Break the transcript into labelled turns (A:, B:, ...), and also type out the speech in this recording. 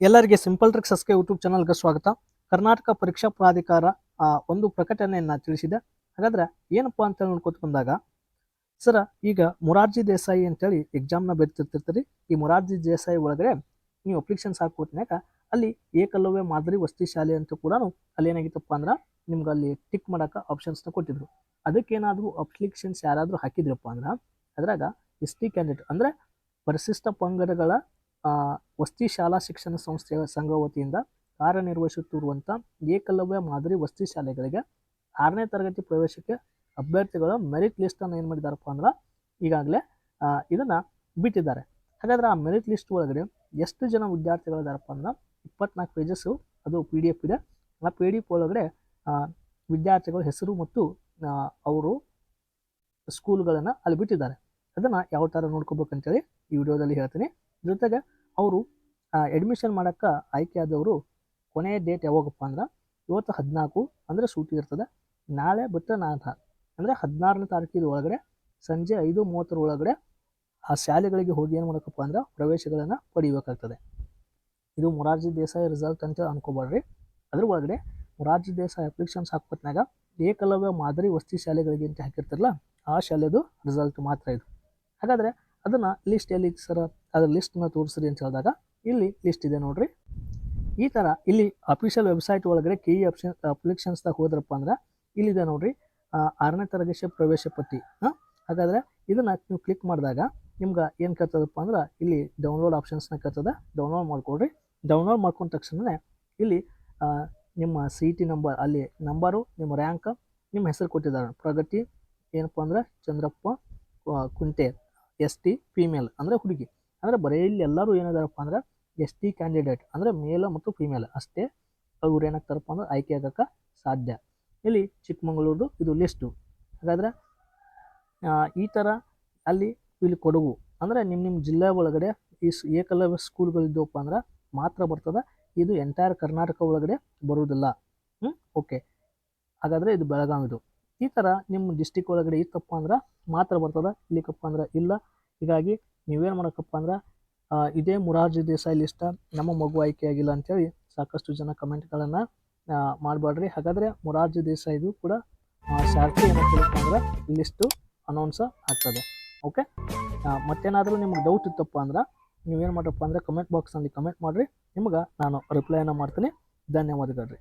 A: ಎಲ್ಲರಿಗೆ simple trick ಸಸ್ಕೆ YouTube ಚಾನಲ್ಗೆ ಸ್ವಾಗತ. ಕರ್ನಾಟಕ ಪರೀಕ್ಷಾ ಪ್ರಾಧಿಕಾರ ಒಂದು ಪ್ರಕಟಣೆಯನ್ನು ತಿಳಿಸಿದೆ. ಹಾಗಾದ್ರೆ ಏನಪ್ಪಾ ಅಂತ ನೋಡ್ಕೊತ ಬಂದಾಗ, ಸರ, ಈಗ ಮೊರಾರ್ಜಿ ದೇಸಾಯಿ ಅಂತೇಳಿ ಎಕ್ಸಾಮ್ನ ಬರೀತಿರ್ತಿರ್ತೀರಿ. ಈ ಮೊರಾರ್ಜಿ ದೇಸಾಯಿ ಒಳಗಡೆ ನೀವು ಅಪ್ಲಿಕೇಶನ್ಸ್ ಹಾಕೋತ್ನ್ಯಾಗ ಅಲ್ಲಿ ಏಕಲವ್ಯ ಮಾದರಿ ವಸತಿ ಶಾಲೆ ಅಂತ ಕೂಡ ಅಲ್ಲಿ ಏನಾಗಿತ್ತಪ್ಪ ಅಂದ್ರೆ ನಿಮ್ಗೆ ಅಲ್ಲಿ ಟಿಕ್ ಮಾಡಕ್ಕೆ ಆಪ್ಷನ್ಸ್ನ ಕೊಟ್ಟಿದ್ರು. ಅದಕ್ಕೇನಾದರೂ ಅಪ್ಲಿಕೇಶನ್ಸ್ ಯಾರಾದರೂ ಹಾಕಿದ್ರಪ್ಪ ಅಂದ್ರೆ ಅದ್ರಾಗ ಎಸ್ ಟಿ ಕ್ಯಾಂಡಿಡೇಟ್ ಅಂದರೆ ಪರಿಶಿಷ್ಟ ಪಂಗಡಗಳ ವಸತಿ ಶಾಲಾ ಶಿಕ್ಷಣ ಸಂಸ್ಥೆಯ ಸಂಘ ವತಿಯಿಂದ ಕಾರ್ಯನಿರ್ವಹಿಸುತ್ತಿರುವಂಥ ಏಕಲವ್ಯ ಮಾದರಿ ವಸತಿ ಶಾಲೆಗಳಿಗೆ ಆರನೇ ತರಗತಿ ಪ್ರವೇಶಕ್ಕೆ ಅಭ್ಯರ್ಥಿಗಳ ಮೆರಿಟ್ ಲಿಸ್ಟನ್ನು ಏನು ಮಾಡಿದಾರಪ್ಪ ಅಂದ್ರೆ ಈಗಾಗಲೇ ಇದನ್ನು ಬಿಟ್ಟಿದ್ದಾರೆ. ಹಾಗಾದ್ರೆ ಆ ಮೆರಿಟ್ ಲಿಸ್ಟ್ ಒಳಗಡೆ ಎಷ್ಟು ಜನ ವಿದ್ಯಾರ್ಥಿಗಳಿದಾರಪ್ಪ ಅಂದ್ರೆ ಇಪ್ಪತ್ನಾಲ್ಕು ಪೇಜಸ್ಸು ಅದು ಪಿ ಡಿ ಎಫ್ ಇದೆ. ಆ ಪಿ ಡಿ ಎಫ್ ಒಳಗಡೆ ವಿದ್ಯಾರ್ಥಿಗಳ ಹೆಸರು ಮತ್ತು ಅವರು ಸ್ಕೂಲ್ಗಳನ್ನು ಅಲ್ಲಿ ಬಿಟ್ಟಿದ್ದಾರೆ. ಅದನ್ನು ಯಾವ ಥರ ನೋಡ್ಕೋಬೇಕಂತೇಳಿ ಈ ವಿಡಿಯೋದಲ್ಲಿ ಹೇಳ್ತೀನಿ. ಜೊತೆಗೆ ಅವರು ಅಡ್ಮಿಷನ್ ಮಾಡೋಕ್ಕೆ ಆಯ್ಕೆಯಾದವರು ಕೊನೆಯ ಡೇಟ್ ಯಾವಾಗಪ್ಪ ಅಂದ್ರೆ ಇವತ್ತು ಹದಿನಾಲ್ಕು ಅಂದರೆ ಸೂಟಿ ಇರ್ತದೆ. ನಾಳೆ ಬಿಟ್ಟು ನಾಲ್ಕು ಅಂದರೆ ಹದಿನಾರನೇ ತಾರೀಕಿನ ಒಳಗಡೆ, ಸಂಜೆ ಐದು ಮೂವತ್ತರ ಒಳಗಡೆ ಆ ಶಾಲೆಗಳಿಗೆ ಹೋಗಿ ಏನು ಮಾಡೋಕಪ್ಪ ಅಂದ್ರೆ ಪ್ರವೇಶಗಳನ್ನು ಪಡಿಬೇಕಾಗ್ತದೆ. ಇದು ಮೊರಾರ್ಜಿ ದೇಸಾಯಿ ರಿಸಲ್ಟ್ ಅಂತ ಅನ್ಕೋಬೇಡ್ರಿ ಅದ್ರ ಒಳಗಡೆ ಮೊರಾರ್ಜಿ ದೇಸಾಯಿ ಅಪ್ಲಿಕೇಶನ್ಸ್ ಹಾಕ್ಬಿಟ್ಟಿನಾಗ ಏಕಲವ್ಯ ಮಾದರಿ ವಸ್ತಿ ಶಾಲೆಗಳಿಗೆ ಅಂತ ಹಾಕಿರ್ತಾರಲ್ಲ, ಆ ಶಾಲೆದು ರಿಸಲ್ಟ್ ಮಾತ್ರ ಇದು. ಹಾಗಾದರೆ ಅದನ್ನು ಲಿಸ್ಟ್ ಎಲ್ಲಿ ಸರ್, ಅದ್ರ ಲಿಸ್ಟ್ನ ತೋರಿಸ್ರಿ ಅಂತ ಹೇಳಿದಾಗ ಇಲ್ಲಿ ಲಿಸ್ಟ್ ಇದೆ ನೋಡ್ರಿ. ಈ ಥರ ಇಲ್ಲಿ ಅಫಿಷಿಯಲ್ ವೆಬ್ಸೈಟ್ ಒಳಗಡೆ ಕೆ ಇ ಆಪ್ಷನ್ ಅಪ್ಲಿಕೇಶನ್ಸ್ದಾಗ ಹೋದ್ರಪ್ಪ ಅಂದ್ರೆ ಇಲ್ಲಿದೆ ನೋಡ್ರಿ. ಆರನೇ ತರಗತಿಯ ಪ್ರವೇಶ ಪಟ್ಟಿ. ಹಾಂ? ಹಾಗಾದರೆ ಇದನ್ನು ನೀವು ಕ್ಲಿಕ್ ಮಾಡಿದಾಗ ನಿಮ್ಗೆ ಏನು ಕತ್ತದಪ್ಪ ಅಂದ್ರೆ ಇಲ್ಲಿ ಡೌನ್ಲೋಡ್ ಆಪ್ಷನ್ಸ್ನ ಕೇಳ್ತದೆ ಡೌನ್ಲೋಡ್ ಮಾಡ್ಕೊಳ್ರಿ. ಡೌನ್ಲೋಡ್ ಮಾಡ್ಕೊಂಡ ತಕ್ಷಣವೇ ಇಲ್ಲಿ ನಿಮ್ಮ ಸಿ ಟಿ ನಂಬರ್ ಅಲ್ಲಿ ನಂಬರು ನಿಮ್ಮ ರ್ಯಾಂಕ್ ನಿಮ್ಮ ಹೆಸರು ಕೊಟ್ಟಿದ್ದಾರೆ. ಪ್ರಗತಿ, ಏನಪ್ಪ ಅಂದ್ರೆ ಚಂದ್ರಪ್ಪ ಕುಂಟೆ. ಎಸ್ ಟಿ ಫೀಮೇಲ್ ಅಂದರೆ ಹುಡುಗಿ. ಅಂದರೆ ಬರೀ ಇಲ್ಲಿ ಎಲ್ಲರೂ ಏನಿದಾರಪ್ಪ ಅಂದ್ರೆ ಎಸ್ ಟಿ ಕ್ಯಾಂಡಿಡೇಟ್ ಅಂದರೆ ಮೇಲ ಮತ್ತು ಫೀಮೇಲ್ ಅಷ್ಟೇ ಅವ್ರು ಏನಾಗ್ತಾರಪ್ಪ ಅಂದ್ರೆ ಆಯ್ಕೆ ಆಗೋಕ್ಕೆ ಸಾಧ್ಯ. ಇಲ್ಲಿ ಚಿಕ್ಕಮಗಳೂರ್ದು ಇದು ಲಿಸ್ಟು ಹಾಗಾದ್ರೆ ಈ ಥರ ಅಲ್ಲಿ ಇಲ್ಲಿ ಕೊಡಗು. ಅಂದರೆ ನಿಮ್ಮ ನಿಮ್ಮ ಜಿಲ್ಲೆ ಒಳಗಡೆ ಈ ಏಕಲವ್ಯ ಸ್ಕೂಲ್ಗಳಿದ್ದವಪ್ಪ ಅಂದ್ರೆ ಮಾತ್ರ ಬರ್ತದೆ, ಇದು ಎಂಟೈರ್ ಕರ್ನಾಟಕ ಒಳಗಡೆ ಬರುವುದಿಲ್ಲ ಹ್ಞೂ ಓಕೆ ಹಾಗಾದರೆ ಇದು ಬೆಳಗಾವಿದು. ಈ ಥರ ನಿಮ್ಮ ಡಿಸ್ಟಿಕ್ ಒಳಗಡೆ ಇತ್ತಪ್ಪ ಅಂದ್ರೆ ಮಾತ್ರ ಬರ್ತದೆ, ಇಲ್ಲಿಕಪ್ಪ ಅಂದ್ರೆ ಇಲ್ಲ. ಹೀಗಾಗಿ ನೀವೇನು ಮಾಡೋಕಪ್ಪ ಅಂದ್ರೆ ಇದೇ ಮುರಾರ್ಜಿ ದೇಸಾಯಿ ಲಿಸ್ಟ ನಮ್ಮ ಮಗು ಆಯ್ಕೆಯಾಗಿಲ್ಲ ಅಂತೇಳಿ ಸಾಕಷ್ಟು ಜನ ಕಮೆಂಟ್ಗಳನ್ನು ಮಾಡಬೇಡ್ರಿ ಹಾಗಾದರೆ ಮುರಾರ್ಜಿ ದೇಸಾಯಿದು ಕೂಡ ಶಾರ್ಟಿ ಏನಾಗ್ತದಪ್ಪ ಅಂದ್ರೆ ಲಿಸ್ಟು ಅನೌನ್ಸ್ ಆಗ್ತದೆ. ಓಕೆ ಮತ್ತೇನಾದರೂ ನಿಮ್ಗೆ ಡೌಟ್ ಇತ್ತಪ್ಪ ಅಂದ್ರೆ, ನೀವೇನು ಮಾಡಪ್ಪ ಅಂದ್ರೆ ಕಮೆಂಟ್ ಬಾಕ್ಸಲ್ಲಿ ಕಮೆಂಟ್ ಮಾಡಿರಿ. ನಿಮ್ಗೆ ನಾನು ರಿಪ್ಲೈನ ಮಾಡ್ತೀನಿ. ಧನ್ಯವಾದಗಳು ರೀ.